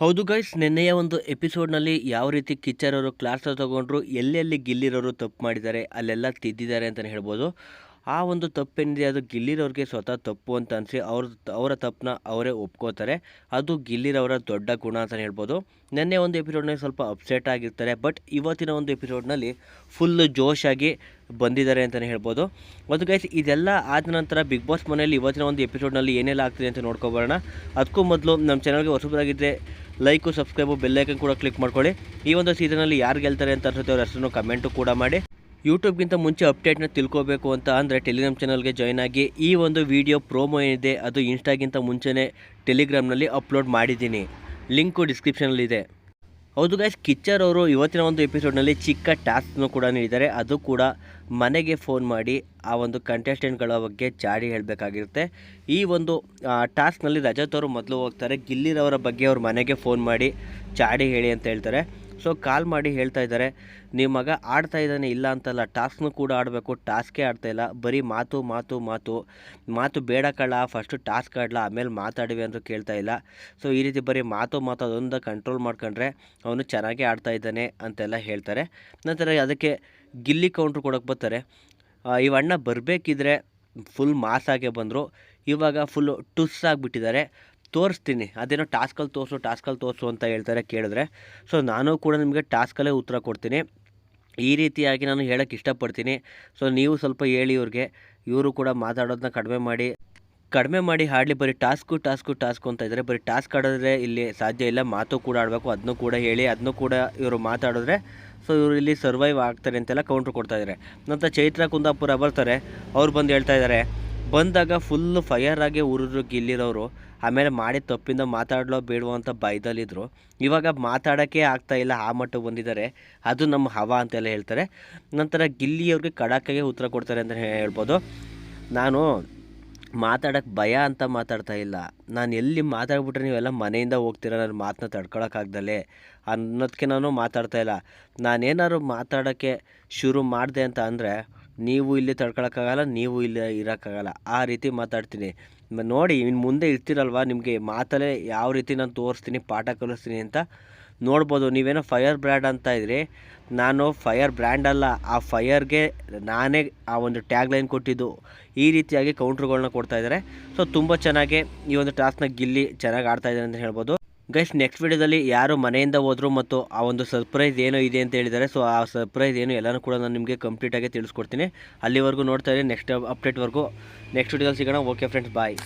ಹೌದು ಗೈಸ್, ನಿನ್ನೆಯ ಒಂದು ಎಪಿಸೋಡ್ನಲ್ಲಿ ಯಾವ ರೀತಿ ಕಿಚ್ಚರವರು ಕ್ಲಾಸ್ ತಗೊಂಡ್ರು, ಎಲ್ಲೆಲ್ಲಿ ಗಿಲ್ಲಿರೋರು ತಪ್ಪು ಮಾಡಿದ್ದಾರೆ, ಅಲ್ಲೆಲ್ಲ ತಿದ್ದಿದ್ದಾರೆ ಅಂತಲೇ ಹೇಳ್ಬೋದು. ಆ ಒಂದು ತಪ್ಪೇನಿದೆ ಅದು ಗಿಲ್ಲಿರವ್ರಿಗೆ ಸ್ವತಃ ತಪ್ಪು ಅಂತ ಅನಿಸಿ ಅವ್ರ ಅವರ ತಪ್ಪನ್ನ ಅವರೇ ಒಪ್ಕೋತಾರೆ. ಅದು ಗಿಲ್ಲಿರವರ ದೊಡ್ಡ ಗುಣ ಅಂತಲೇ ಹೇಳ್ಬೋದು. ನಿನ್ನೆ ಒಂದು ಎಪಿಸೋಡ್ನಲ್ಲಿ ಸ್ವಲ್ಪ ಅಪ್ಸೆಟ್ ಆಗಿರ್ತಾರೆ, ಬಟ್ ಇವತ್ತಿನ ಒಂದು ಎಪಿಸೋಡ್ನಲ್ಲಿ ಫುಲ್ ಜೋಶಾಗಿ ಬಂದಿದ್ದಾರೆ ಅಂತಲೇ ಹೇಳ್ಬೋದು. ಮತ್ತು ಗೈಸ್ ಇದೆಲ್ಲ ಆದ ನಂತರ ಬಿಗ್ ಬಾಸ್ ಮನೆಯಲ್ಲಿ ಇವತ್ತಿನ ಒಂದು ಎಪಿಸೋಡ್ನಲ್ಲಿ ಏನೆಲ್ಲ ಆಗ್ತಿದೆ ಅಂತ ನೋಡ್ಕೊಬರೋಣ. ಅದಕ್ಕೂ ಮೊದಲು ನಮ್ಮ ಚಾನಲ್ಗೆ ಹೊಸಬರಾಗಿದ್ದರೆ ಲೈಕು, ಸಬ್ಸ್ಕ್ರೈಬು ಬೆಲ್ಲೈಕನ್ ಕೂಡ ಕ್ಲಿಕ್ ಮಾಡ್ಕೊಳ್ಳಿ. ಈ ಒಂದು ಸೀಸನಲ್ಲಿ ಯಾರು ಗೆಲ್ತಾರೆ ಅಂತ ಅನ್ಸುತ್ತೆ ಅವ್ರ ಹೆಸರನ್ನು ಕಮೆಂಟು ಕೂಡ ಮಾಡಿ. ಯೂಟ್ಯೂಬ್ಗಿಂತ ಮುಂಚೆ ಅಪ್ಡೇಟ್ನ ತಿಳ್ಕೊಬೇಕು ಅಂತ ಅಂದರೆ ಟೆಲಿಗ್ರಾಮ್ ಚಾನಲ್ಗೆ ಜಾಯ್ನ್ ಆಗಿ ಈ ಒಂದು ವಿಡಿಯೋ ಪ್ರೋಮೋ ಏನಿದೆ ಅದು ಇನ್ಸ್ಟಾಗಿಂತ ಮುಂಚೆನೇ ಟೆಲಿಗ್ರಾಮ್ನಲ್ಲಿ ಅಪ್ಲೋಡ್ ಮಾಡಿದ್ದೀನಿ. ಲಿಂಕು ಡಿಸ್ಕ್ರಿಪ್ಷನಲ್ಲಿದೆ. ಹೌದು ಗಾಯ್ಸ್ ಕಿಚ್ಚರ್ ಅವರು ಇವತ್ತಿನ ಒಂದು ಎಪಿಸೋಡ್ನಲ್ಲಿ ಚಿಕ್ಕ ಟಾಸ್ಕ್ನು ಕೂಡ ನೀಡಿದ್ದಾರೆ. ಅದು ಕೂಡ ಮನೆಗೆ ಫೋನ್ ಮಾಡಿ ಆ ಒಂದು ಕಂಟೆಸ್ಟೆಂಟ್ಗಳ ಬಗ್ಗೆ ಜಾಡಿ ಹೇಳಬೇಕಾಗಿರುತ್ತೆ. ಈ ಒಂದು ಟಾಸ್ಕ್ನಲ್ಲಿ ರಜತ್ ಅವರು ಮೊದಲು ಹೋಗ್ತಾರೆ. ಗಿಲ್ಲಿರವರ ಬಗ್ಗೆ ಅವ್ರ ಮನೆಗೆ ಫೋನ್ ಮಾಡಿ ಚಾಡಿ ಹೇಳಿ ಅಂತ ಹೇಳ್ತಾರೆ. ಸೊ ಕಾಲ್ ಮಾಡಿ ಹೇಳ್ತಾ ಇದ್ದಾರೆ. ನಿಮ್ಮ ಮಗ ಆಡ್ತಾ ಇದ್ದಾನೆ ಇಲ್ಲ ಅಂತಲ್ಲ ಟಾಸ್ಕ್ನು ಕೂಡ ಆಡಬೇಕು ಟಾಸ್ಕೇ ಆಡ್ತಾ ಇಲ್ಲ. ಬರೀ ಮಾತು ಮಾತು ಮಾತು. ಮಾತು ಬೇಡ ಕಳ್ಳ ಫಸ್ಟು ಟಾಸ್ಕ್ ಆಡಲ, ಆಮೇಲೆ ಮಾತಾಡಿವೆ ಅಂತ ಕೇಳ್ತಾ ಇಲ್ಲ. ಸೊ ಈ ರೀತಿ ಬರೀ ಮಾತು ಮಾತು ಅದೊಂದು ಕಂಟ್ರೋಲ್ ಮಾಡ್ಕೊಂಡ್ರೆ ಅವನು ಚೆನ್ನಾಗೇ ಆಡ್ತಾ ಇದ್ದಾನೆ ಅಂತೆಲ್ಲ ಹೇಳ್ತಾರೆ. ನಂತರ ಅದಕ್ಕೆ ಗಿಲ್ಲಿ ಕೌಂಟ್ರ್ ಕೊಡೋಕೆ ಬರ್ತಾರೆ. ಇವಣ್ಣ ಬರಬೇಕಿದ್ರೆ ಫುಲ್ ಮಾಸಾಗೆ ಬಂದರು. ಇವಾಗ ಫುಲ್ಲು ಟುಸ್ ಆಗಿಬಿಟ್ಟಿದ್ದಾರೆ. ತೋರಿಸ್ತೀನಿ. ಅದೇನೋ ಟಾಸ್ಕಲ್ಲಿ ತೋರಿಸು ಟಾಸ್ಕಲ್ಲಿ ತೋರಿಸು ಅಂತ ಹೇಳ್ತಾರೆ ಕೇಳಿದ್ರೆ. ಸೊ ನಾನು ಕೂಡ ನಿಮಗೆ ಟಾಸ್ಕಲ್ಲೇ ಉತ್ತರ ಕೊಡ್ತೀನಿ. ಈ ರೀತಿಯಾಗಿ ನಾನು ಹೇಳೋಕ್ಕೆ ಇಷ್ಟಪಡ್ತೀನಿ. ಸೊ ನೀವು ಸ್ವಲ್ಪ ಹೇಳಿ ಇವ್ರಿಗೆ. ಇವರು ಕೂಡ ಮಾತಾಡೋದನ್ನ ಕಡಿಮೆ ಮಾಡಿ. ಕಡಿಮೆ ಮಾಡಿ ಹಾಡಲಿ ಬರೀ ಟಾಸ್ಕು ಟಾಸ್ಕು ಟಾಸ್ಕು ಅಂತ ಇದ್ದಾರೆ ಬರೀ ಟಾಸ್ಕ್ ಆಡಿದ್ರೆ ಇಲ್ಲಿ ಸಾಧ್ಯ ಇಲ್ಲ. ಮಾತು ಕೂಡ ಆಡಬೇಕು. ಅದನ್ನು ಕೂಡ ಹೇಳಿ ಅದನ್ನು ಕೂಡ ಇವರು ಮಾತಾಡಿದ್ರೆ ಸೊ, ಇವರು ಇಲ್ಲಿ ಸರ್ವೈವ್ ಆಗ್ತಾರೆ ಅಂತೆಲ್ಲ ಕೌಂಟ್ರ್ ಕೊಡ್ತಾಯಿದ್ದಾರೆ ನಂತರ ಚೈತ್ರ ಕುಂದಾಪುರ ಬರ್ತಾರೆ. ಅವ್ರು ಬಂದು ಹೇಳ್ತಾ ಇದ್ದಾರೆ ಬಂದಾಗ ಫುಲ್ಲು ಫೈಯರ್ ಆಗಿ ಗಿಲ್ಲಿರೋರು ಆಮೇಲೆ ಮಾಡಿ ತಪ್ಪಿಂದ ಮಾತಾಡಲೋ ಬೇಡವೋ ಅಂತ ಬೈದಲ್ಲಿದ್ದರು ಇವಾಗ ಮಾತಾಡೋಕ್ಕೆ ಆಗ್ತಾ ಇಲ್ಲ, ಆ ಮಟ್ಟ ಬಂದಿದ್ದಾರೆ. ಅದು ನಮ್ಮ ಹವಾ ಅಂತೆಲ್ಲ ಹೇಳ್ತಾರೆ. ನಂತರ ಗಿಲ್ಲಿಯವ್ರಿಗೆ ಕಡಾಕಾಗೆ ಉತ್ತರ ಕೊಡ್ತಾರೆ ಅಂತ ಹೇಳ್ಬೋದು. ನಾನು ಮಾತಾಡೋಕ್ಕೆ ಭಯ ಅಂತ ಮಾತಾಡ್ತಾ ಇಲ್ಲ. ನಾನು ಎಲ್ಲಿ ಮಾತಾಡ್ಬಿಟ್ರೆ ನೀವೆಲ್ಲ ಮನೆಯಿಂದ ಹೋಗ್ತೀರ? ನನ್ನ ಮಾತನ್ನ ತಡ್ಕೊಳಕ್ಕಾಗ್ದಲೇ ಅನ್ನೋದಕ್ಕೆ ನಾನು ಮಾತಾಡ್ತಾ ಇಲ್ಲ. ನಾನೇನಾದ್ರು ಮಾತಾಡೋಕ್ಕೆ ಶುರು ಮಾಡಿದೆ ಅಂತ ಅಂದರೆ ನೀವು ಇಲ್ಲಿ ತಡ್ಕೊಳಕ್ಕಾಗಲ್ಲ, ನೀವು ಇಲ್ಲಿ ಇರೋಕ್ಕಾಗಲ್ಲ. ಆ ರೀತಿ ಮಾತಾಡ್ತೀನಿ. ನೋಡಿ ಇನ್ನು ಮುಂದೆ ಇರ್ತೀರಲ್ವ, ನಿಮಗೆ ಮಾತಲ್ಲೇ ಯಾವ ರೀತಿ ನಾನು ತೋರಿಸ್ತೀನಿ, ಪಾಠ ಕಲಿಸ್ತೀನಿ ಅಂತ ನೋಡ್ಬೋದು. ನೀವೇನೋ ಫೈರ್ ಬ್ರ್ಯಾಂಡ್ ಅಂತ ಇದ್ರಿ. ನಾನು ಫೈರ್ ಬ್ರ್ಯಾಂಡ್ ಅಲ್ಲ. ಆ ಫೈಯರ್ಗೆ ನಾನೇ ಆ ಒಂದು ಟ್ಯಾಗ್ ಲೈನ್ ಕೊಟ್ಟಿದ್ದು. ಈ ರೀತಿಯಾಗಿ ಕೌಂಟ್ರುಗಳನ್ನ ಕೊಡ್ತಾ ಇದ್ದಾರೆ. ಸೊ, ತುಂಬ ಚೆನ್ನಾಗಿ ಈ ಒಂದು ಟಾಸ್ಕ್ನ ಗಿಲ್ಲಿ ಚೆನ್ನಾಗಿ ಆಡ್ತಾ ಇದ್ದಾರೆ ಅಂತ ಹೇಳ್ಬೋದು. ಗೈಸ್ ನೆಕ್ಸ್ಟ್ ವಿಡಿಯೋದಲ್ಲಿ ಯಾರು ಮನೆಯಿಂದ ಹೋದರು ಮತ್ತು ಆ ಒಂದು ಸರ್ಪ್ರೈಸ್ ಏನು ಇದೆ ಅಂತ ಹೇಳಿದ್ದಾರೆ ಸೊ ಆ ಸರ್ಪ್ರೈಸ್ ಏನು ಎಲ್ಲನೂ ಕೂಡ ನಾನು ನಿಮಗೆ ಕಂಪ್ಲೀಟಾಗಿ ತಿಳಿಸ್ಕೊಡ್ತೀನಿ. ಅಲ್ಲಿವರೆಗೂ ನೋಡ್ತಾ ಇರಿ ನೆಕ್ಸ್ಟ್ ಅಪ್ಡೇಟ್ವರೆಗೂ ನೆಕ್ಸ್ಟ್ ವಿಡಿಯೋದಲ್ಲಿ ಸಿಗೋಣ. Okay friends bye